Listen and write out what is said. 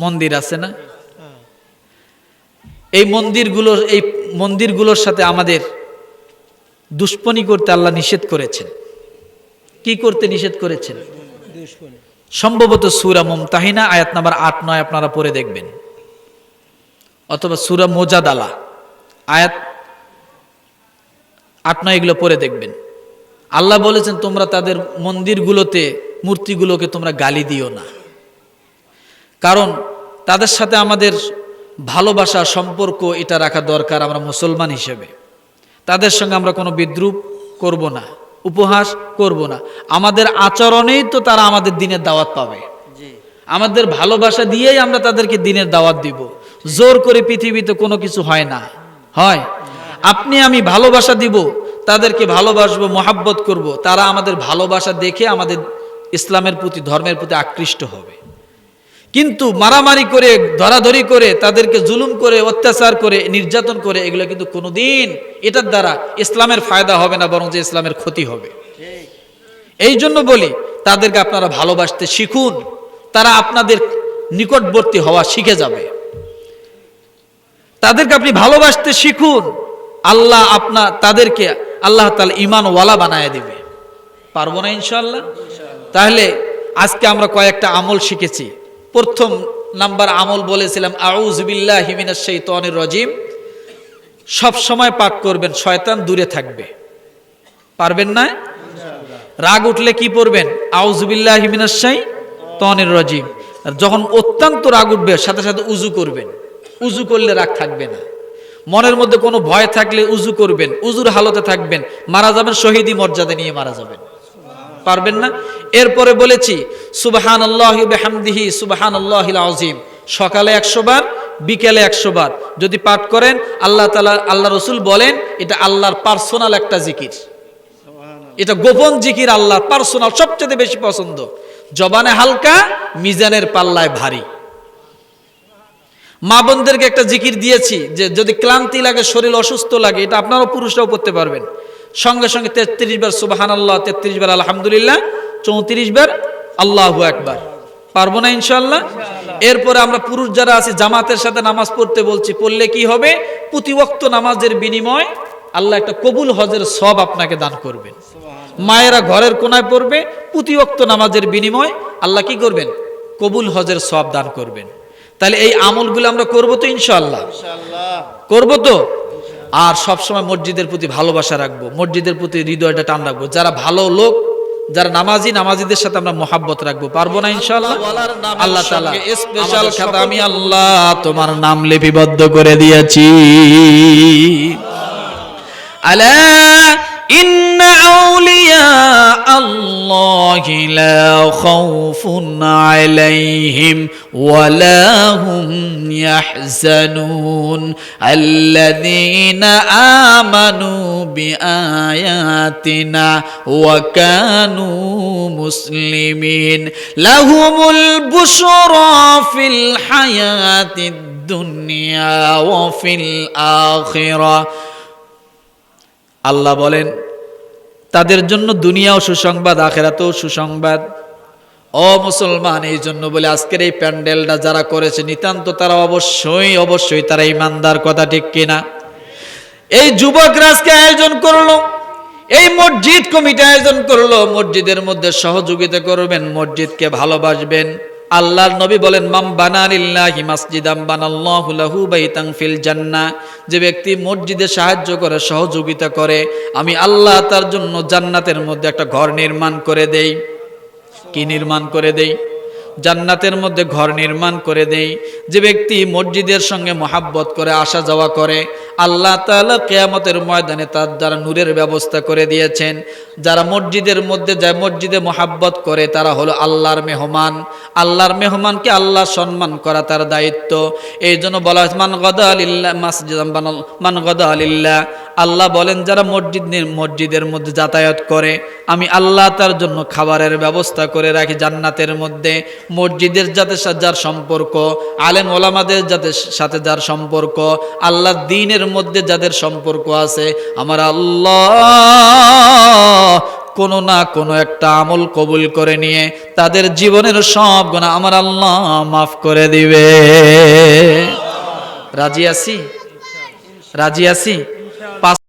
মন্দির আছে না? এই মন্দিরগুলো, এই মন্দিরগুলোর সাথে আমাদের দুষ্পনি করতে আল্লাহ নিষেধ করেছেন। কি করতে নিষেধ করেছেন? সম্ভবত সুরা মুমতাহিনা, আয়াত নাম্বার আট, নয়, আপনারা পড়ে দেখবেন। অথবা সুরা মোজাদালা, আয়াত আট, নয়, এগুলো পড়ে দেখবেন। আল্লাহ বলেছেন, তোমরা তাদের মন্দিরগুলোতে, মূর্তিগুলোকে তোমরা গালি দিও না। কারণ তাদের সাথে আমাদের ভালোবাসা সম্পর্ক এটা রাখা দরকার আমরা মুসলমান হিসেবে। তাদের সঙ্গে আমরা কোনো বিদ্রুপ করব না উপহাস করব না। আমাদের আচরণেই তো তারা আমাদের দিনের দাওয়াত পাবে। আমাদের ভালোবাসা দিয়েই আমরা তাদেরকে দিনের দাওয়াত দিব। জোর করে পৃথিবীতে কোনো কিছু হয় না। হয়। আপনি আমি ভালোবাসা দিব তাদেরকে ভালোবাসবো মহাব্বত করব। তারা আমাদের ভালোবাসা দেখে আমাদের ইসলামের প্রতি ধর্মের প্রতি আকৃষ্ট হবে। কিন্তু মারামারি করে, ধরাধরি করে, তাদেরকে জুলুম করে, অত্যাচার করে, নির্যাতন করে, এগুলো কিন্তু কোনোদিন এটার দ্বারা ইসলামের ফায়দা হবে না, বরং যে ইসলামের ক্ষতি হবে। এই জন্য বলি, তাদেরকে আপনারা ভালোবাসতে শিখুন। তারা আপনাদের নিকটবর্তী হওয়া শিখে যাবে। তাদেরকে আপনি ভালোবাসতে শিখুন। আল্লাহ আপনা, তাদেরকে আল্লাহ তাআলা ইমান ওয়ালা বানায় দিবে। পারব না ইনশাল্লাহ তাহলে আজকে আমরা কয়েকটা আমল শিখেছি। প্রথম নাম্বার আমল বলেছিলাম আউজবিল্লাহ হিমিনাশ শাইতানির রাজিম। সব সময় পাঠ করবেন, শয়তান দূরে থাকবে। পারবেন না? রাগ উঠলে কি পড়বেন? আউজবিল্লাহ হিমিনাশ শাইতানির রাজিম। আর যখন অত্যন্ত রাগ উঠবে, সাথে সাথে উজু করবেন। উজু করলে রাগ থাকবে না। মনের মধ্যে কোনো ভয় থাকলে উজু করবেন। উজুর হালতে থাকবেন। মারা যাবেন শহীদি মর্যাদা নিয়ে মারা যাবেন। পারবেন না? এরপরে বলেছি সুবাহান আল্লাহ বেহামদিহি সুবাহান আল্লাহ আজিম সকালে একশো বার, বিকেলে একশো বার। যদি পাঠ করেন, আল্লাহ তালা আল্লাহ রসুল বলেন, এটা আল্লাহর পার্সোনাল একটা জিকির। এটা গোপন জিকির আল্লাহর পার্সোনাল, সবচেয়ে বেশি পছন্দ। জবানে হালকা, মিজানের পাল্লায় ভারী। মা বোনদেরকে একটা জিকির দিয়েছি, যে যদি ক্লান্তি লাগে, শরীর অসুস্থ লাগে, এটা আপনারাও পুরুষরাও পড়তে পারবেন। সঙ্গে সঙ্গে তেত্রিশ বার সুবাহান আল্লাহ তেত্রিশ বার আলহামদুলিল্লাহ চৌত্রিশ বার আল্লাহু একবার পারব না ইনশাল্লাহ এরপরে আমরা পুরুষ যারা আছি জামাতের সাথে নামাজ পড়তে বলছি পড়লে কি হবে? প্রতিবক্ত নামাজের বিনিময় আল্লাহ একটা কবুল হজের সব আপনাকে দান করবেন। মায়েরা ঘরের কোনায় পড়বে প্রতিবক্ত নামাজের বিনিময় আল্লাহ কি করবেন? কবুল হজের সব দান করবেন। তাহলে এই আমলগুলো আমরা করব তো ইনশাল্লাহ করব তো? আর সব সময় মসজিদের প্রতি ভালোবাসা রাখব মসজিদের প্রতি হৃদয়টা টান রাখব। যারা ভালো লোক যারা নামাজি নামাজিদের সাথে আমরা মোহাব্বত রাখব। পারব না ইনশাল্লাহ আল্লাহ তালা স্পেশাল খাতা আমি আল্লাহ তোমার নাম লিপিবদ্ধ করে দিয়েছি। আলা ইন্না আউলি الله لا خوف عليهم ولا هم يحزنون الذين آمنوا بآياتنا وكانوا مسلمين لهم البشرى في الحياة الدنيا وفي الآخرة আল্লাহ বলেন তাদের জন্য দুনিয়াও সুসংবাদ, আখেরাতেও সুসংবাদ। ও মুসলমান, এই জন্য বলে আজকের এই প্যান্ডেলটা যারা করেছে, নিতান্ত তারা অবশ্যই অবশ্যই তারা ইমানদার, কথা ঠিক কিনা? এই যুবকরা আজকে আয়োজন করল, এই মসজিদ কমিটি আয়োজন করল, মসজিদের মধ্যে সহযোগিতা করবেন, মসজিদকে ভালোবাসবেন। আল্লাহর নবী বলেন, মাম বানানিল্লাহি মাসজিদাম বানাল্লাহু লাহু বাইতান ফিল জান্নাহ। যে ব্যক্তি মসজিদে সাহায্য করে, সহযোগিতা করে, আমি আল্লাহ তার জন্য জান্নাতের মধ্যে একটা ঘর নির্মাণ করে দেই। কি নির্মাণ করে দেই? জান্নাতের মধ্যে ঘর নির্মাণ করে দেই। যে ব্যক্তি মসজিদের সঙ্গে মহাব্বত করে, আসা যাওয়া করে, আল্লাহ তাআলা কেয়ামতের ময়দানে তার দ্বারা নূরের ব্যবস্থা করে দিয়েছেন। যারা মসজিদের মধ্যে যায়, মসজিদে মহাব্বত করে, তারা হলো আল্লাহর মেহমান। আল্লাহর মেহমানকে আল্লাহ সম্মান করা তার দায়িত্ব। এই জন্য বলা হয়েছে মান গদা আলিল্লাহ মাসজিদ মান গদা আলিল্লাহ আল্লাহ বলেন, যারা মসজিদ মসজিদের মধ্যে যাতায়াত করে, আমি আল্লাহ তার জন্য খাবারের ব্যবস্থা করে রাখি জান্নাতের মধ্যে। মসজিদের যাতে যার সম্পর্ক, আলেম ওলামাদের যাদের সাথে যার সম্পর্ক, আল্লাহ দিনের মধ্যে যাদের সম্পর্ক আছে, আমার আল্লাহ কোনো না কোনো একটা আমল কবুল করে নিয়ে তাদের জীবনের সব গুণা আমার আল্লাহ মাফ করে দিবে। রাজি আছি? রাজি আছি? passa